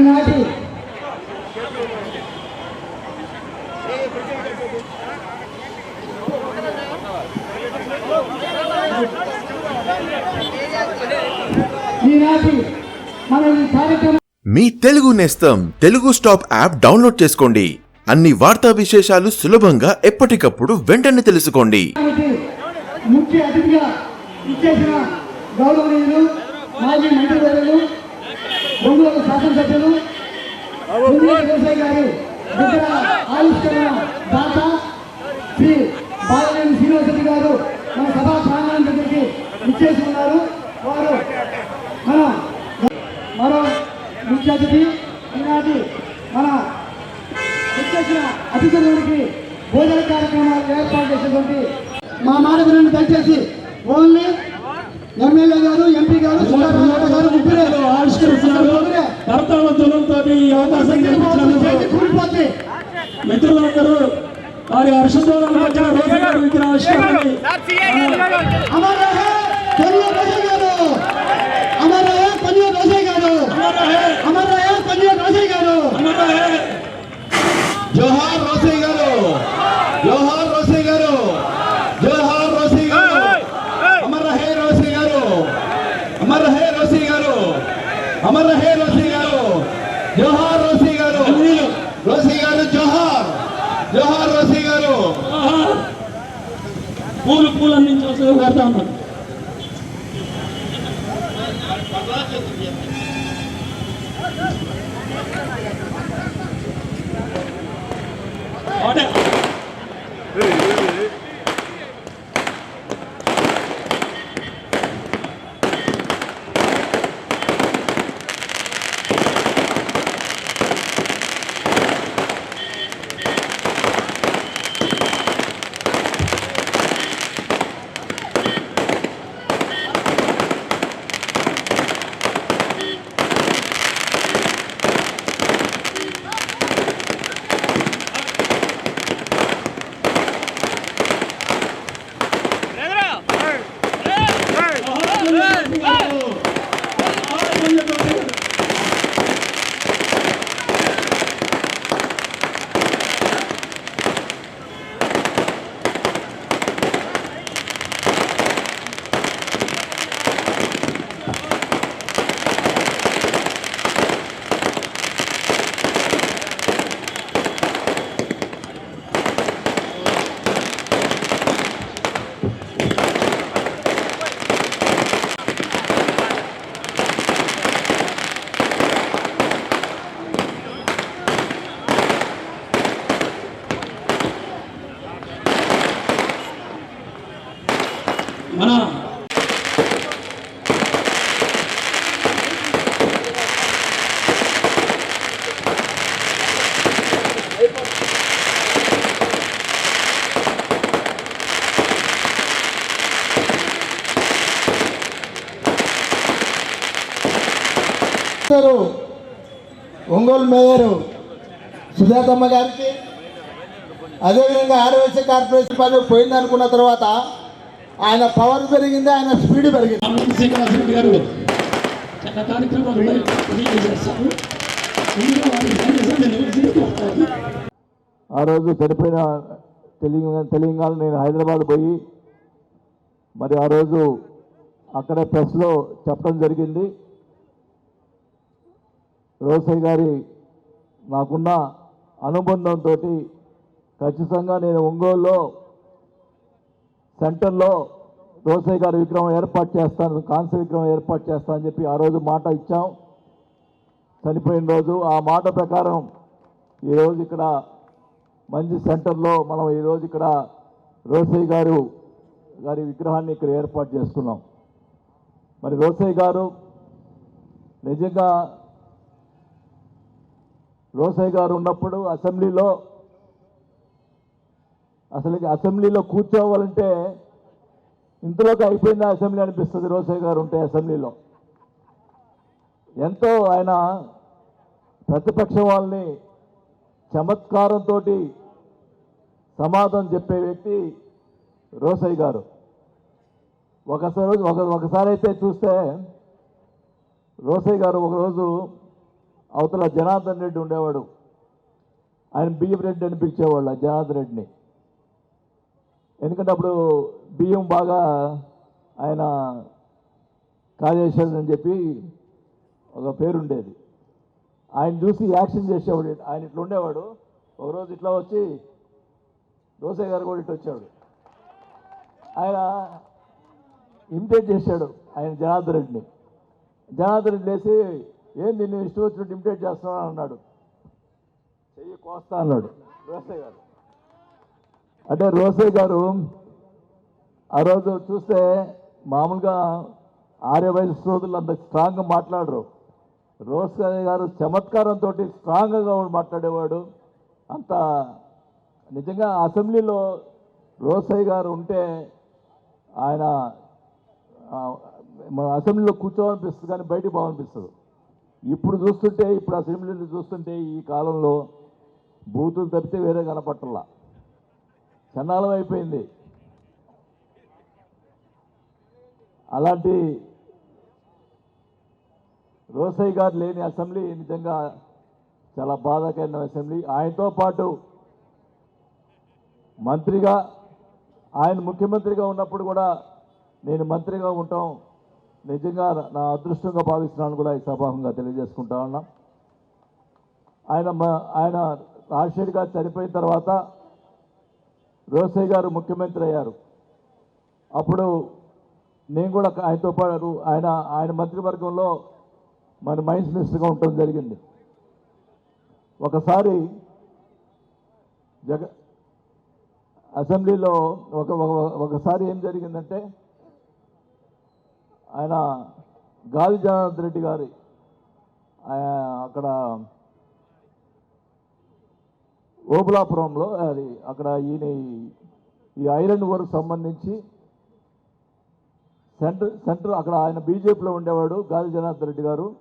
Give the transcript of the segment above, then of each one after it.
ఈనాటి ఈనాటి మన ఈ కార్యక్రమం మీ తెలుగు నేస్తం తెలుగు స్టాప్ యాప్ డౌన్లోడ్ చేసుకోండి. అన్ని వార్తా విశేషాలు సులభంగా ఎప్పటికప్పుడు వెంటనే తెలుసుకోండి. ముఖ్య అతిథిగా ఇచ్చేసిన గౌరవనీయులు మాజీ మంత్రివర్యులు ఒంగోలు శాసనసభ్యులు సునీల్ దేశాయ్ గారు దగ్గర ఆవిష్కరణ దాత శ్రీ బాలనేని శ్రీనివాసరెడ్డి గారు మన సభా ప్రాంగణం దగ్గరికి ఇచ్చేసి ఉన్నారు వారు మన మరో ముఖ్య అతిథి ఈనాటి మన వచ్చేసిన అతిథులకి భోజన కార్యక్రమాలు ఏర్పాటు చేసినటువంటి మా మాట వినండి దయచేసి ఓన్లీ ఎమ్మెల్యే గారు ఎంపీ గారు గారు ఆవిష్కరిస్తున్నారు. కర్తవ్యంతో ఈ అవకాశం కల్పించినందుకు చేతి కూలిపోతే మిత్రులందరూ వారి హర్షధ్వానాలు మధ్య రోజు గారి. విగ్రహ ఆవిష్కరణని అమర్ రహే కొనియ రోసయ్య గారు అమర్ రహే కొనియ రోసయ్య గారు అమర్ రహే కొనియ రోసయ్య గారు జోహార్ రోసే గారు జోహార్ రోసే గారు జోహార్ రోసే గారు అమర్ రహే రోసే గారు అమర్ రహే రోసే గారు. అమర్ రహే రోసే గారు. జోహార్ రోసే గారు. రోసే గారు జోహార్. జోహార్ రోసే గారు. పూలు పూలు అందించాల్సి కోరుతా ఉన్నాను ఒకటే. మన ఒంగోలు మేయరు సుజాతమ్మ గారికి. అదేవిధంగా ఆరోగ్య కార్పొరేషన్ పదవి పోయిందనుకున్న తర్వాత ఆయన పవర్ పెరిగింది ఆయన స్పీడ్ పెరిగింది గారు చాలా కార్యక్రమాలు. ఆ రోజు చనిపోయిన తెలంగాణ తెలంగాణ నేను హైదరాబాద్ పోయి మరి ఆ రోజు అక్కడే ప్రెస్లో చెప్పడం జరిగింది రోసయ్య గారి నాకున్న అనుబంధంతో ఖచ్చితంగా నేను ఒంగోలులో సెంటర్లో రోసయ్య గారి విగ్రహం ఏర్పాటు చేస్తాను కాంస్య విగ్రహం ఏర్పాటు చేస్తానని చెప్పి ఆ రోజు మాట ఇచ్చాం. చనిపోయిన రోజు ఆ మాట ప్రకారం ఈరోజు ఇక్కడ మంచి సెంటర్లో మనం ఈరోజు ఇక్కడ రోసయ్య గారు గారి విగ్రహాన్ని ఇక్కడ ఏర్పాటు చేస్తున్నాం. మరి రోసయ్య గారు నిజంగా రోసయ్య గారు ఉన్నప్పుడు అసెంబ్లీలో అసలు అసెంబ్లీలో కూర్చోవాలంటే ఇంతలోకి అయిపోయింది అసెంబ్లీ అనిపిస్తుంది రోసయ్య గారు ఉంటే అసెంబ్లీలో. ఎంతో ఆయన ప్రతిపక్షం వాళ్ళని చమత్కారంతో సమాధానం చెప్పే వ్యక్తి రోసయ్య గారు. ఒకసారి ఒక ఒకసారి అయితే చూస్తే రోసయ్య గారు ఒకరోజు అవతల జనార్దన్ రెడ్డి ఉండేవాడు. ఆయన బియ్యం రెడ్డి అని పిలిచేవాళ్ళు ఆ జనార్దన్ రెడ్డిని. ఎందుకంటే అప్పుడు బియ్యం బాగా ఆయన కాజేశాడని చెప్పి ఒక పేరు ఉండేది ఆయన చూసి యాక్షన్ చేసేవాడు ఆయన ఇట్లా ఉండేవాడు. ఒకరోజు ఇట్లా వచ్చి దోశ గారు కూడా ఇట్లా వచ్చాడు. ఆయన ఇమిటేట్ చేశాడు ఆయన జనార్దన్ రెడ్డిని. జనార్దన్ రెడ్డి వేసి ఏం నిన్ను ఇష్టం వచ్చినట్టు ఇమిటేట్ చేస్తున్నావు? అన్నాడు. చెయ్యి కోస్తా అన్నాడు దోశ గారు. అంటే రోసే గారు ఆ రోజు చూస్తే మామూలుగా ఆర్య వయసు అంత స్ట్రాంగ్గా మాట్లాడరు. రోసే గారు చమత్కారంతో స్ట్రాంగ్గా మాట్లాడేవాడు. అంత నిజంగా అసెంబ్లీలో రోసయ్య గారు ఉంటే ఆయన మన అసెంబ్లీలో కూర్చోవాలనిపిస్తుంది కానీ బయటికి పోవాలనిపిస్తుంది. ఇప్పుడు చూస్తుంటే ఇప్పుడు అసెంబ్లీలో చూస్తుంటే ఈ కాలంలో బూతులు తప్పితే వేరే కనపట్టాల చండాలం అయిపోయింది. అలాంటి రోసయ్య గారు లేని అసెంబ్లీ నిజంగా చాలా బాధాకరమైన అసెంబ్లీ. ఆయనతో పాటు మంత్రిగా ఆయన ముఖ్యమంత్రిగా ఉన్నప్పుడు కూడా నేను మంత్రిగా ఉంటాం. నిజంగా నా అదృష్టంగా భావిస్తున్నాను కూడా ఈ సభాముగా తెలియజేసుకుంటా ఉన్నా. ఆయన ఆయన రాజశేఖర్ గారు చనిపోయిన తర్వాత రోసయ్య గారు ముఖ్యమంత్రి అయ్యారు. అప్పుడు నేను కూడా ఆయనతో పాటు ఆయన ఆయన మంత్రివర్గంలో మన మైన్స్ మినిస్టర్గా ఉండటం జరిగింది. ఒకసారి జగ అసెంబ్లీలో ఒక ఒక- ఒకసారి ఏం జరిగిందంటే ఆయన గాలి జనార్దన్ రెడ్డి గారి ఆయన అక్కడ ఓబులాపురంలో అది అక్కడ ఈయన ఈ- ఈ ఐరన్ వర్క్ సంబంధించి సెంటర్ సెంటర్ అక్కడ ఆయన బీజేపీలో ఉండేవాడు గాలి జనార్దన్ రెడ్డి గారు.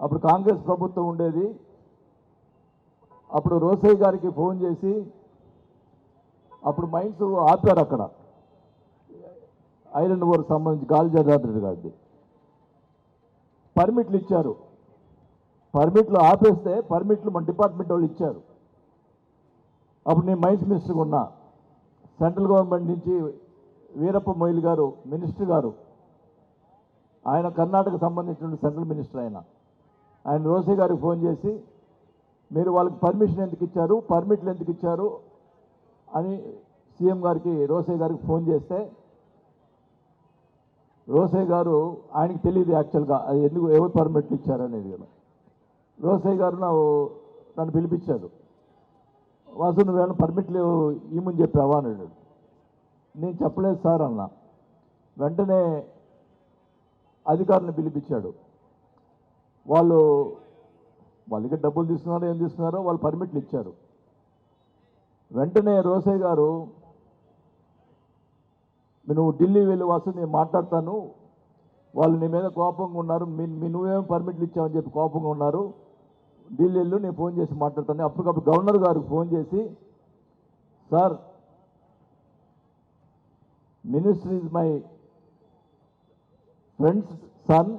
అప్పుడు కాంగ్రెస్ ప్రభుత్వం ఉండేది. అప్పుడు రోసయ్య గారికి ఫోన్ చేసి అప్పుడు మైన్స్ ఆపారు అక్కడ. ఐరన్ ఓర్ సంబంధించి గాలి జనార్దన్ రెడ్డి గారిది. పర్మిట్లు ఇచ్చారు. పర్మిట్లు ఆపేస్తే పర్మిట్లు మన డిపార్ట్మెంట్ వాళ్ళు ఇచ్చారు. అప్పుడు నేను మైన్స్ మినిస్టర్గా ఉన్నా. సెంట్రల్ గవర్నమెంట్ నుంచి వీరప్ప మొయిల్ గారు మినిస్టర్ గారు. ఆయన కర్ణాటక సంబంధించిన సెంట్రల్ మినిస్టర్ ఆయన. ఆయన రోసే గారికి ఫోన్ చేసి మీరు వాళ్ళకి పర్మిషన్ ఎందుకు ఇచ్చారు పర్మిట్లు ఎందుకు ఇచ్చారు అని సీఎం గారికి రోసే గారికి ఫోన్ చేస్తే రోసే గారు ఆయనకి తెలియదు యాక్చువల్గా అది ఎందుకు ఎవరు పర్మిట్లు ఇచ్చారనేది కదా. రోసే గారు నన్ను పిలిపించారు. వాసు నువ్వేమైనా లేవు ఇమ్మని చెప్పావా అన్నాడు. నేను చెప్పలేదు సార్ అన్న. వెంటనే అధికారులను పిలిపించాడు. వాళ్ళు వాళ్ళకి డబ్బులు తీసుకున్నారో ఏం తీసుకున్నారో వాళ్ళు పర్మిట్లు ఇచ్చారు. వెంటనే రోసయ్య గారు నువ్వు ఢిల్లీ వెళ్ళి వాసు నేను మాట్లాడతాను. వాళ్ళు నీ మీద కోపంగా ఉన్నారు. మీ మీ నువ్వేం పర్మిట్లు ఇచ్చావని చెప్పి కోపంగా ఉన్నారు. ఢిల్లీ నేను ఫోన్ చేసి మాట్లాడుతాను అప్పటికప్పుడు గవర్నర్ గారికి ఫోన్ చేసి sir minister is my friend's son.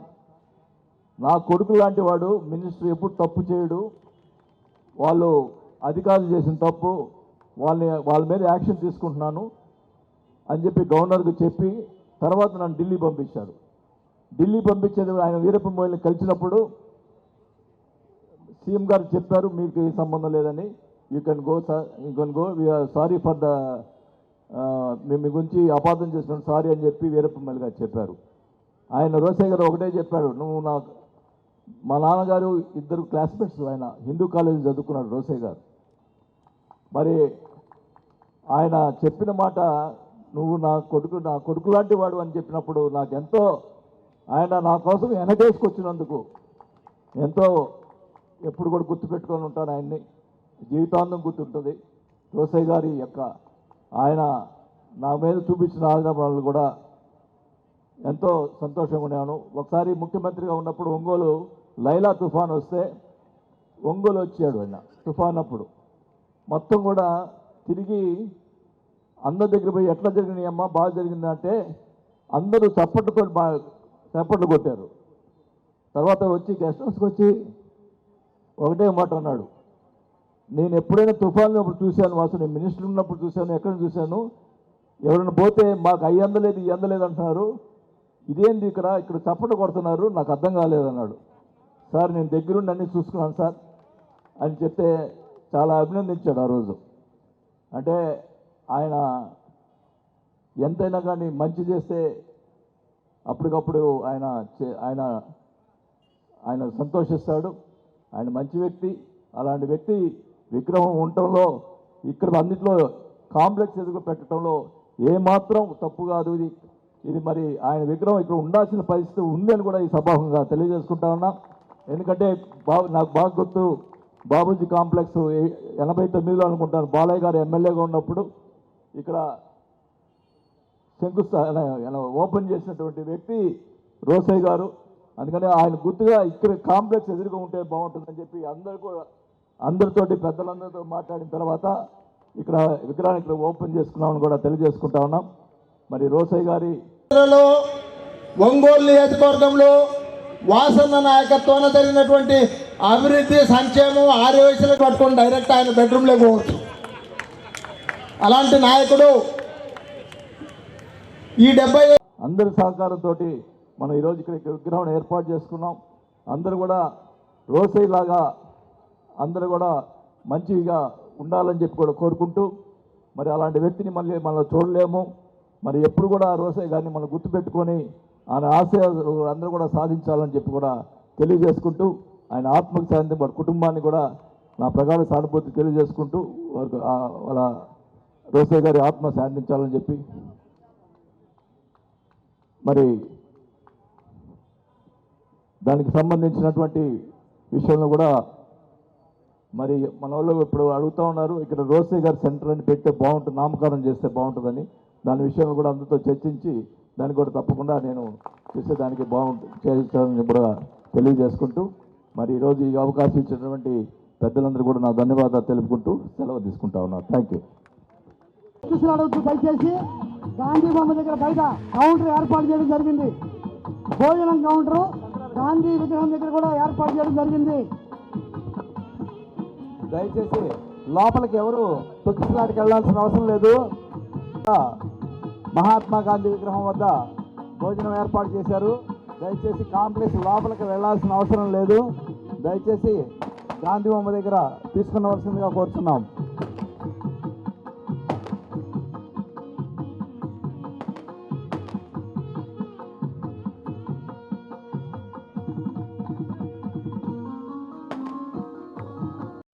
నా కొడుకు లాంటి వాడు మినిస్టర్ ఎప్పుడు తప్పు చేయడు. వాళ్ళు అధికారులు చేసిన తప్పు వాళ్ళని వాళ్ళ మీద యాక్షన్ తీసుకుంటున్నాను అని చెప్పి గవర్నర్కి చెప్పి తర్వాత నన్ను ఢిల్లీ పంపించారు. ఢిల్లీ పంపించేది ఆయన వీరప్ప మొయిల్ని కలిసినప్పుడు సీఎం గారు చెప్పారు మీకు ఏ సంబంధం లేదని. You can go sir you can go we're sorry for the మేము మీ గురించి అపార్థం చేసినాం సారీ అని చెప్పి వీరప్పమ్మల్ గారు చెప్పారు. ఆయన రోసే గారు ఒకటే చెప్పాడు నువ్వు నా మా నాన్నగారు ఇద్దరు క్లాస్మేట్స్ ఆయన. హిందూ కాలేజీ చదువుకున్నాడు రోసే గారు. మరి ఆయన చెప్పిన మాట నువ్వు నా కొడుకు నా కొడుకు లాంటి వాడు అని చెప్పినప్పుడు నాకు ఎంతో ఆయన నా కోసం వెనకేసుకొచ్చినందుకు ఎంతో ఎప్పుడు కూడా గుర్తుపెట్టుకొని ఉంటాను ఆయన్ని. జీవితాంతం గుర్తుంటుంది. రోసయ్య గారి యొక్క ఆయన నా మీద చూపించిన ఆదరణలు కూడా ఎంతో సంతోషంగా ఉన్నాను ఒకసారి ముఖ్యమంత్రిగా ఉన్నప్పుడు ఒంగోలు లైలా తుఫాన్ వస్తే ఒంగోలు వచ్చాడు ఆయన తుఫాన్ అప్పుడు. మొత్తం కూడా తిరిగి అందరి దగ్గర పోయి ఎట్లా జరిగినాయి అమ్మ బాగా జరిగిందంటే అందరూ చప్పట్లతో బాగా చప్పట్లు కొట్టారు. తర్వాత వచ్చి గెస్ట్ హౌస్కి వచ్చి ఒకటే మాట అన్నాడు. నేను ఎప్పుడైనా తుఫాన్లో అప్పుడు చూశాను వాసు నేను మినిస్టర్ ఉన్నప్పుడు చూశాను ఎక్కడ చూశాను? ఎవరైనా పోతే మాకు అయ్యి అందలేదు ఈ అందలేదు అంటున్నారు. ఇదేంది ఇక్కడ? ఇక్కడ చప్పట కొడుతున్నారు నాకు అర్థం కాలేదన్నాడు సార్ నేను దగ్గరుండి అన్నీ చూసుకున్నాను సార్ అని చెప్తే చాలా అభినందించాడు ఆ రోజు. అంటే ఆయన ఎంతైనా కానీ మంచి చేస్తే అప్పటికప్పుడు ఆయన చే- ఆయన ఆయన సంతోషిస్తాడు. ఆయన మంచి వ్యక్తి. అలాంటి వ్యక్తి విగ్రహం ఉండటంలో ఇక్కడ అన్నింటిలో కాంప్లెక్స్ ఎదుగు పెట్టడంలో ఏమాత్రం తప్పు కాదు ఇది. ఇది మరి ఆయన విగ్రహం ఇక్కడ ఉండాల్సిన పరిస్థితి ఉంది అని కూడా ఈ సభాముగా తెలియజేసుకుంటా ఉన్నా. ఎందుకంటే బాబు నాకు బాగా గుర్తు బాబూజీ కాంప్లెక్స్ ఎనభై తొమ్మిదిలో అనుకుంటాను. బాలయ్య గారు ఎమ్మెల్యేగా ఉన్నప్పుడు ఇక్కడ శంకుస్థాపన ఓపెన్ చేసినటువంటి వ్యక్తి రోసయ్య గారు అందుకని ఆయన గుర్తుగా ఇక్కడ కాంప్లెక్స్ ఎదురుగా ఉంటే బాగుంటుందని చెప్పి అందరు కూడా అందరితోటి పెద్దలందరితో మాట్లాడిన తర్వాత ఇక్కడ విగ్రహాన్ని ఇక్కడ ఓపెన్ చేసుకున్నామని కూడా తెలియజేసుకుంటా ఉన్నాం. మరి రోసయ్య గారి ఒంగోలు నియోజకవర్గంలో వాసన్న నాయకత్వాన జరిగినటువంటి అభివృద్ధి సంక్షేమం ఆరు వయసులు పట్టుకొని డైరెక్ట్ ఆయన బెడ్రూమ్లో పోవచ్చు. అలాంటి నాయకుడు ఈ డెబ్బై అందరి సహకారంతో మనం ఈరోజు ఇక్కడ ఇక్కడ విగ్రహం ఏర్పాటు చేసుకున్నాం. అందరూ కూడా రోసయ్య లాగా అందరూ కూడా మంచిగా ఉండాలని చెప్పి కూడా కోరుకుంటూ మరి అలాంటి వ్యక్తిని మళ్ళీ మనం చూడలేము. మరి ఎప్పుడు కూడా రోసయ్య గారిని మనం గుర్తుపెట్టుకొని ఆయన ఆశయాలు అందరూ కూడా సాధించాలని చెప్పి కూడా తెలియజేసుకుంటూ ఆయన ఆత్మకు శాంతి వారి కుటుంబాన్ని కూడా నా ప్రగాఢ సానుభూతి తెలియజేసుకుంటూ వారికి వాళ్ళ రోసయ్య గారి ఆత్మ శాంతించాలని చెప్పి. మరి దానికి సంబంధించినటువంటి విషయంలో కూడా మరి మన వాళ్ళు ఇప్పుడు అడుగుతూ ఉన్నారు ఇక్కడ రోసే గారి సెంటర్ అని పెడితే బాగుంటుంది నామకరణం చేస్తే బాగుంటుందని. దాని విషయంలో కూడా అందరితో చర్చించి దాన్ని కూడా తప్పకుండా నేను చేస్తే దానికి బాగుంటుంది చేస్తానని కూడా తెలియజేసుకుంటూ మరి ఈరోజు ఈ అవకాశం ఇచ్చినటువంటి పెద్దలందరూ కూడా నా ధన్యవాదాలు తెలుపుకుంటూ సెలవు తీసుకుంటా ఉన్నారు థ్యాంక్ యూ దయచేసి గాంధీ బొమ్మ దగ్గర బయట కౌంటర్ ఏర్పాటు చేయడం జరిగింది. భోజనం కౌంటరు. గాంధీ విగ్రహం దగ్గర కూడా ఏర్పాటు చేయడం జరిగింది. దయచేసి లోపలికి ఎవరు తొక్కిసలాటికి వెళ్ళాల్సిన అవసరం లేదు. మహాత్మా గాంధీ విగ్రహం వద్ద భోజనం ఏర్పాటు చేశారు. దయచేసి కాంప్లెక్స్ లోపలికి వెళ్ళాల్సిన అవసరం లేదు. దయచేసి గాంధీ బొమ్మ దగ్గర తీసుకునవలసిందిగా కోరుతున్నాం